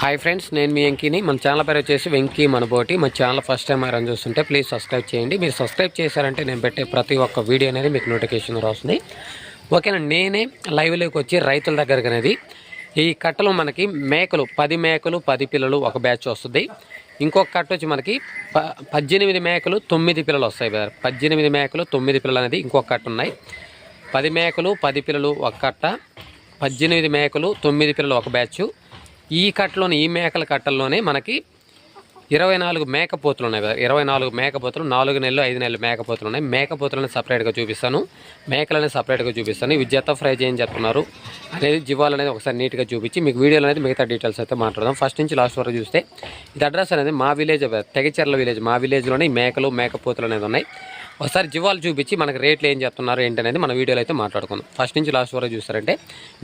Hi friends నేను మీ వెంకీని. మన channel పేరు వచ్చేసి వెంకీ మనబోటి. మా ఛానల్ ఫస్ట్ టైం ఎవరైనా చూస్తుంటే ప్లీజ్ సబ్స్క్రైబ్ చేయండి. మీరు సబ్స్క్రైబ్ చేశారంటే నేను పెట్టే ప్రతి ఒక్క వీడియో అనేది మీకు నోటిఫికేషన్ వస్తుంది. ఓకేనా నేనే లైవ్లోకి వచ్చి రైతుల దగ్గరకు అనేది ఈ కట్టలో మనకి మేకలు పది మేకలు పది పిల్లలు ఒక బ్యాచ్ వస్తుంది. ఇంకొక కట్ట వచ్చి మనకి ప పద్దెనిమిది మేకలు తొమ్మిది పిల్లలు వస్తాయి బ్రదర్ పద్దెనిమిది మేకలు తొమ్మిది పిల్లలు అనేది ఇంకొక కట్ట ఉన్నాయి. పది మేకలు పది పిల్లలు ఒక కట్ట. పద్దెనిమిది మేకలు తొమ్మిది పిల్లలు ఒక బ్యాచ్ ఈ కట్టలోని ఈ మేకల కట్టల్లోనే మనకి ఇరవై నాలుగు మేకపోతులు ఉన్నాయి కదా. ఇరవై నాలుగు మేకపోతులు నాలుగు నెలలు ఐదు నెలలు మేకపోతులు ఉన్నాయి. మేకపోతులను సపరేట్గా చూపిస్తాను. మేకలని సపరేట్గా చూపిస్తాను. ఇవి జత ఫ్రై చేయని చెప్తున్నారు అనేది జీవాలు అనేది ఒకసారి నీట్గా చూపించి మీకు వీడియోలో అనేది మిగతా డీటెయిల్స్ అయితే మాట్లాడదాం. ఫస్ట్ నుంచి లాస్ట్ వరకు చూస్తే ఇది అడ్రస్ అనేది మా విలేజ్ తెగచెర్ల విలేజ్. మా విలేజ్లోనే మేకలు మేకపోతులు అనేది ఉన్నాయి. ఒకసారి జీవాలు చూపించి మనకి రేట్లు ఏం చెప్తున్నారు ఏంటనేది మన వీడియోలో అయితే మాట్లాడుకుందాం. ఫస్ట్ నుంచి లాస్ట్ వరకు చూస్తారంటే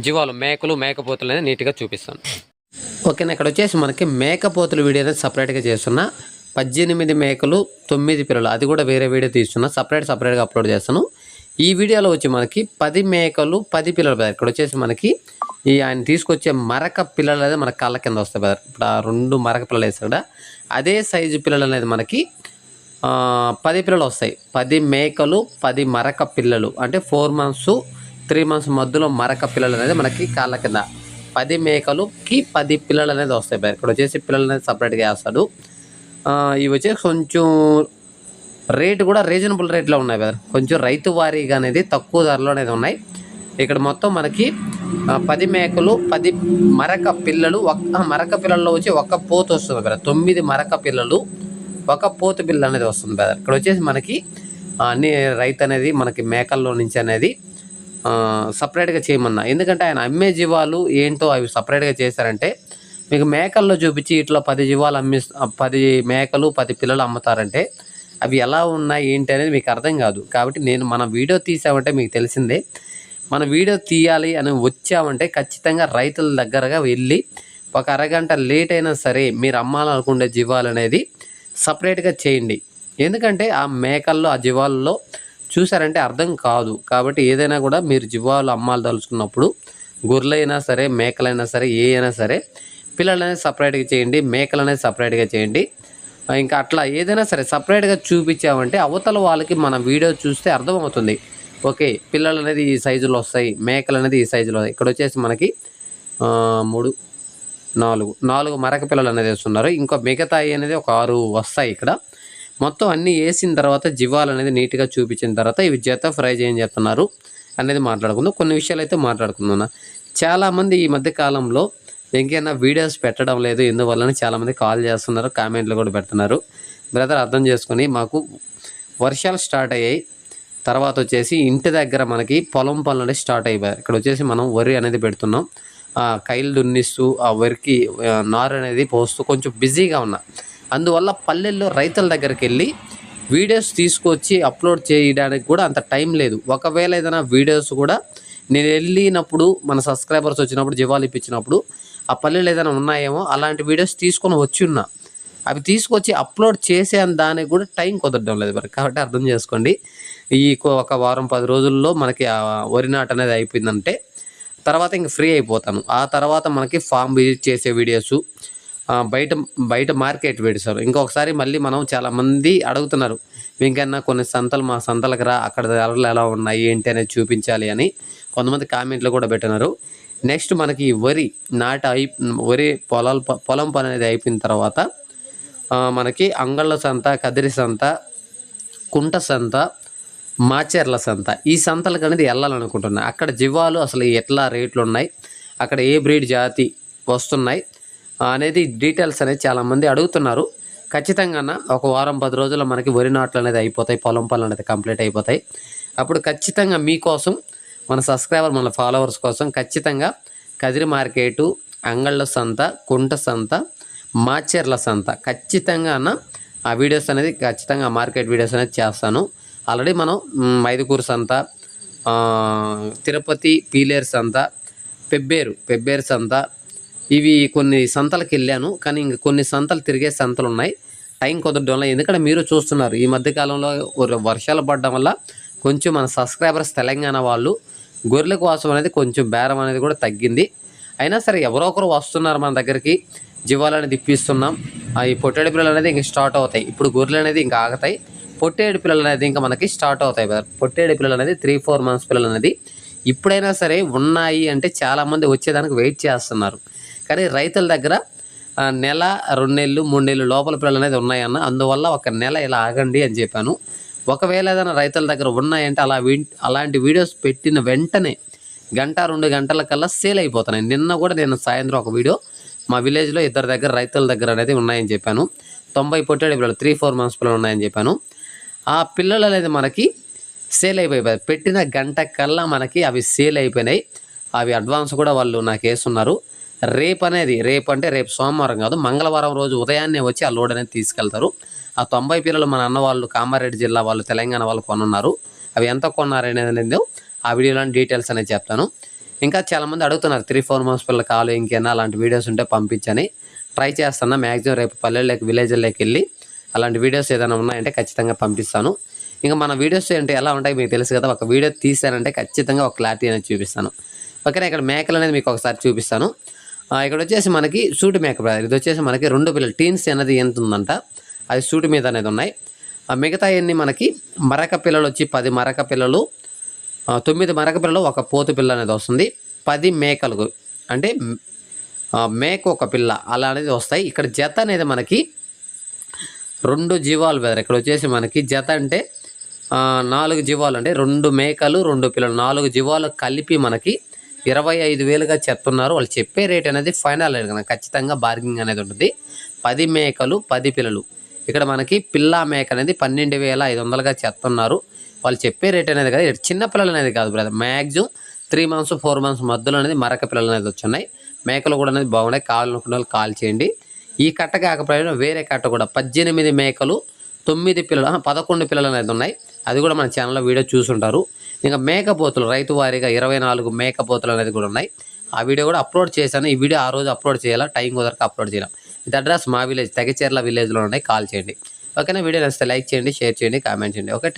జీవాలు మేకలు మేకపోతులు అనేది నీట్గా చూపిస్తాను. ఓకేనా ఇక్కడ వచ్చేసి మనకి మేకపోతుల వీడియో అనేది సపరేట్గా చేస్తున్నా. పద్దెనిమిది మేకలు తొమ్మిది పిల్లలు అది కూడా వేరే వీడియో తీస్తున్నా. సపరేట్ సపరేట్గా అప్లోడ్ చేస్తాను. ఈ వీడియోలో వచ్చి మనకి పది మేకలు పది పిల్లలు బ్రదర్ ఇక్కడ వచ్చేసి మనకి ఈ ఆయన తీసుకొచ్చే మరక పిల్లలు అనేది మన కాళ్ళ కింద వస్తాయి బ్రదర్ ఇప్పుడు ఆ రెండు మరక పిల్లలు వేస్తాయి కదా అదే సైజు పిల్లలు అనేది మనకి పది పిల్లలు వస్తాయి. పది మేకలు పది మరక పిల్లలు. అంటే ఫోర్ మంత్స్ త్రీ మంత్స్ మధ్యలో మరక పిల్లలు అనేది మనకి కాళ్ళ కింద పది మేకలుకి పది పిల్లలు అనేది వస్తాయి బ్రదర్. ఇక్కడ వచ్చేసి పిల్లలు అనేది సపరేట్గా వేస్తాడు. ఇవి వచ్చేసి కొంచెం రేటు కూడా రీజనబుల్ రేట్లో ఉన్నాయి బ్రదర్. కొంచెం రైతు వారీగా అనేది తక్కువ ధరలో అనేది ఉన్నాయి. ఇక్కడ మొత్తం మనకి పది మేకలు పది మరక పిల్లలు ఒక్క మరక పిల్లల్లో వచ్చి ఒక్క పోత వస్తుంది బ్రదర్. తొమ్మిది మరక పిల్లలు ఒక పోత పిల్ల అనేది వస్తుంది బ్రదర్. ఇక్కడ వచ్చేసి మనకి అన్ని రైతు అనేది మనకి మేకల్లో నుంచి అనేది సపరేట్గా చేయమన్నా. ఎందుకంటే ఆయన అమ్మే జీవాలు ఏంటో అవి సపరేట్గా చేశారంటే మీకు మేకల్లో చూపించి ఇట్లా పది జీవాలు అమ్మి పది మేకలు పది పిల్లలు అమ్ముతారంటే అవి ఎలా ఉన్నాయి ఏంటి అనేది మీకు అర్థం కాదు. కాబట్టి నేను మన వీడియో తీసామంటే మీకు తెలిసిందే. మన వీడియో తీయాలి అని వచ్చామంటే ఖచ్చితంగా రైతుల దగ్గరగా వెళ్ళి ఒక అరగంట లేట్ అయినా సరే మీరు అమ్మాలనుకునే జీవాలు అనేది సపరేట్గా చేయండి. ఎందుకంటే ఆ మేకల్లో ఆ జీవాల్లో చూసారంటే అర్థం కాదు. కాబట్టి ఏదైనా కూడా మీరు జీవాలు అమ్మాలు తలుచుకున్నప్పుడు గొర్రెలైనా సరే మేకలైనా సరే ఏ అయినా సరే పిల్లలనే సపరేట్గా చేయండి మేకలనే సపరేట్గా చేయండి. ఇంకా అట్లా ఏదైనా సరే సపరేట్గా చూపించామంటే అవతల వాళ్ళకి మన వీడియో చూస్తే అర్థమవుతుంది. ఓకే పిల్లలు అనేది ఈ సైజులో వస్తాయి మేకలు అనేది ఈ సైజులో వస్తాయి. ఇక్కడ వచ్చేసి మనకి మూడు నాలుగు నాలుగు మరక పిల్లలు అనేది వస్తున్నారు. ఇంకా మిగతాయి అనేది ఒక ఆరు వస్తాయి ఇక్కడ. మొత్తం అన్నీ వేసిన తర్వాత జీవాలు అనేది నీట్గా చూపించిన తర్వాత ఇవి జత ఫ్రై చేయని చెప్తున్నారు అనేది మాట్లాడుకుందాం. కొన్ని విషయాలు అయితే మాట్లాడుకుందాం చాలామంది ఈ మధ్య కాలంలో ఇంకేనా వీడియోస్ పెట్టడం లేదు. ఎందువల్లనే చాలామంది కాల్ చేస్తున్నారు కామెంట్లు కూడా పెడుతున్నారు. బ్రదర్ అర్థం చేసుకొని మాకు వర్షాలు స్టార్ట్ అయ్యాయి. తర్వాత వచ్చేసి ఇంటి దగ్గర మనకి పొలం పనులు అనేది స్టార్ట్ అయిపోయాయి. ఇక్కడ వచ్చేసి మనం వరి అనేది పెడుతున్నాం. ఆ కైలు దున్నిస్తూ ఆ వరికి నారు అనేది పోస్తూ కొంచెం బిజీగా ఉన్నా. అందువల్ల పల్లెల్లో రైతుల దగ్గరికి వెళ్ళి వీడియోస్ తీసుకొచ్చి అప్లోడ్ చేయడానికి కూడా అంత టైం లేదు. ఒకవేళ ఏదైనా వీడియోస్ కూడా నేను వెళ్ళినప్పుడు మన సబ్స్క్రైబర్స్ వచ్చినప్పుడు జీవాలు ఇప్పించినప్పుడు ఆ పల్లెలు ఏదైనా ఉన్నాయేమో అలాంటి వీడియోస్ తీసుకొని వచ్చి ఉన్నా. అవి తీసుకొచ్చి అప్లోడ్ చేసే దానికి కూడా టైం కుదరడం లేదు. మరి కాబట్టి అర్థం చేసుకోండి. ఈ ఒక వారం పది రోజుల్లో మనకి ఆ వరి నాట్ అనేది అయిపోయిందంటే తర్వాత ఇంక ఫ్రీ అయిపోతాను. ఆ తర్వాత మనకి ఫామ్ విజిట్ చేసే వీడియోస్ బయట బయట మార్కెట్ పెడతారు ఇంకొకసారి మళ్ళీ మనం చాలామంది అడుగుతున్నారు ఇంకైనా కొన్ని సంతలు మా సంతలకు రా అక్కడ ధరలు ఎలా ఉన్నాయి ఏంటి అనేది చూపించాలి అని కొంతమంది కామెంట్లు కూడా పెట్టినారు. నెక్స్ట్ మనకి వరి నాట అయి వరి పొలాలు ప- పొలం పని అనేది అయిపోయిన తర్వాత మనకి అంగళ్ళ సంత కదిరి సంత కుంట సంత మాచర్ల సంత ఈ సంతలకు అనేది వెళ్ళాలనుకుంటున్నా. అక్కడ జివాలు అసలు ఎట్లా రేట్లు ఉన్నాయి అక్కడ ఏ బ్రీడ్ జాతి వస్తున్నాయి అనేది డీటెయిల్స్ అనేది చాలామంది అడుగుతున్నారు. ఖచ్చితంగా ఒక వారం పది రోజుల్లో మనకి వరి నాట్లు అనేది అయిపోతాయి పొలం పనులు అనేది కంప్లీట్ అయిపోతాయి. అప్పుడు ఖచ్చితంగా మీకోసం మన సబ్స్క్రైబర్ మన ఫాలోవర్స్ కోసం ఖచ్చితంగా కదిరి మార్కెటు అంగళ్ళ సంత కుంట సంత మాచెర్ల సంత ఖచ్చితంగా అన్న ఆ వీడియోస్ అనేది ఖచ్చితంగా మార్కెట్ వీడియోస్ అనేది చేస్తాను. ఆల్రెడీ మనం మైదుకూరు సంత తిరుపతి పీలేరు సంత పెబ్బేరు పెబ్బేరు సంత ఇవి కొన్ని సంతలకు వెళ్ళాను కానీ ఇంక కొన్ని సంతలు తిరిగే సంతలు ఉన్నాయి టైం కుదరడం వల్ల ఎందుకంటే మీరు చూస్తున్నారు ఈ మధ్యకాలంలో వర్షాలు పడడం వల్ల కొంచెం మన సబ్స్క్రైబర్స్ తెలంగాణ వాళ్ళు గొర్రెల కోసం అనేది కొంచెం బేరం అనేది కూడా తగ్గింది. అయినా సరే ఎవరో ఒకరు వస్తున్నారు మన దగ్గరికి జీవాలు అనేది ఇప్పిస్తున్నాం ఆ ఈ పొట్టేడు పిల్లలు అనేది ఇంక స్టార్ట్ అవుతాయి. ఇప్పుడు గొర్రెలు అనేది ఇంకా ఆగుతాయి. పొట్టేడు పిల్లలు అనేది ఇంకా మనకి స్టార్ట్ అవుతాయి. పొట్టేడు పిల్లలు అనేది త్రీ ఫోర్ మంత్స్ పిల్లలు అనేది ఇప్పుడైనా సరే ఉన్నాయి అంటే చాలామంది వచ్చేదానికి వెయిట్ చేస్తున్నారు. కానీ రైతుల దగ్గర నెల రెండు నెలలు మూడు నెలలు లోపల పిల్లలు అనేది ఉన్నాయన్న అందువల్ల ఒక నెల ఇలా ఆగండి అని చెప్పాను. ఒకవేళ ఏదైనా రైతుల దగ్గర ఉన్నాయంటే అలా వీ- అలాంటి వీడియోస్ పెట్టిన వెంటనే గంట రెండు గంటల కల్లా సేల్ అయిపోతున్నాయి. నిన్న కూడా నేను సాయంత్రం ఒక వీడియో మా విలేజ్లో ఇద్దరు దగ్గర రైతుల దగ్గర అనేది ఉన్నాయని చెప్పాను. తొంభై పొట్టేడు పిల్లలు త్రీ ఫోర్ మంత్స్ పిల్లలు ఉన్నాయని చెప్పాను. ఆ పిల్లలు అనేది మనకి సేల్ అయిపోయాయి పెట్టిన గంట కల్లా మనకి అవి సేల్ అయిపోయినాయి. అవి అడ్వాన్స్ కూడా వాళ్ళు నాకు వేస్తున్నారు. రేపు అనేది రేపు అంటే రేపు సోమవారం కాదు మంగళవారం రోజు ఉదయాన్నే వచ్చి ఆ లోడ్ అనేది తీసుకెళ్తారు. ఆ తొంభై పిల్లలు మన అన్న వాళ్ళు కామారెడ్డి జిల్లా వాళ్ళు తెలంగాణ వాళ్ళు కొనున్నారు. అవి ఎంత కొన్నారు అనేది ఆ వీడియోలో డీటెయిల్స్ అనేది చెప్తాను. ఇంకా చాలామంది అడుగుతున్నారు త్రీ ఫోర్ మంత్స్ పిల్లలు కాలు ఇంకేనా? అలాంటి వీడియోస్ ఉంటే పంపించని. ట్రై చేస్తాను మ్యాక్సిమం రేపు పల్లెల్లోకి విలేజ్లోకి వెళ్ళి అలాంటి వీడియోస్ ఏదైనా ఉన్నాయంటే ఖచ్చితంగా పంపిస్తాను. ఇంకా మన వీడియోస్ అంటే ఎలా ఉంటాయి మీకు తెలుసు కదా ఒక వీడియో తీసానంటే ఖచ్చితంగా ఒక క్లారిటీ అనేది చూపిస్తాను. ఓకేనా ఇక్కడ మేకలు అనేది మీకు ఒకసారి చూపిస్తాను. ఇక్కడ వచ్చేసి మనకి సూటి మేక బ్రదర్ ఇది వచ్చేసి మనకి రెండు పిల్లలు. టీన్స్ అనేది ఎంత ఉందంట? అది సూటి మీద అనేది ఉన్నాయి. ఆ మిగతా ఎన్ని మనకి? మరక పిల్లలు వచ్చి పది మరక పిల్లలు తొమ్మిది మరక పిల్లలు ఒక పోతు పిల్ల అనేది వస్తుంది. పది మేకలు. అంటే మేక ఒక పిల్ల. అలా అనేది వస్తాయి. ఇక్కడ జత అనేది మనకి రెండు జీవాలు బ్రదర్ ఇక్కడ వచ్చేసి మనకి జత అంటే నాలుగు జీవాలు. అంటే రెండు మేకలు రెండు పిల్లలు. నాలుగు జీవాలు కలిపి మనకి ఇరవై ఐదు వేలుగా చెప్తున్నారు. వాళ్ళు చెప్పే రేట్ అనేది ఫైనల్ రేట్ కదా. ఖచ్చితంగా బార్గింగ్ అనేది ఉంటుంది. పది మేకలు పది పిల్లలు. ఇక్కడ మనకి పిల్ల మేక అనేది పన్నెండు వేల ఐదు వందలుగా చెప్తున్నారు. వాళ్ళు చెప్పే రేట్ అనేది కదా. చిన్న పిల్లలు అనేది కాదు brother. Maximum three months four months మధ్యలో అనేది మరక పిల్లలు అనేది వచ్చున్నాయి మేకలు కూడా అనేది బాగున్నాయి. కావాలనుకున్న వాళ్ళు కాల్ చేయండి. ఈ కట్ట కాకపోయినా వేరే కట్ట కూడా పద్దెనిమిది మేకలు తొమ్మిది పిల్లలు పదకొండు పిల్లలు అనేది ఉన్నాయి. అది కూడా మన ఛానల్లో వీడియో చూసుంటారు. ఇంకా మేకపోతులు రైతు వారీగా ఇరవై నాలుగు మేకపోతులు అనేది కూడా ఉన్నాయి. ఆ వీడియో కూడా అప్లోడ్ చేశాను. ఈ వీడియో ఆ రోజు అప్లోడ్ చేయాలా? టైం కుదరక అప్లోడ్ చేయాలి? ఇది అడ్రస్ మా విలేజ్ తెగచేర్ల విలేజ్లో ఉన్నాయి. కాల్ చేయండి. ఓకేనా? వీడియో నచ్చితే లైక్ చేయండి షేర్ చేయండి కామెంట్ చేయండి. ఓకే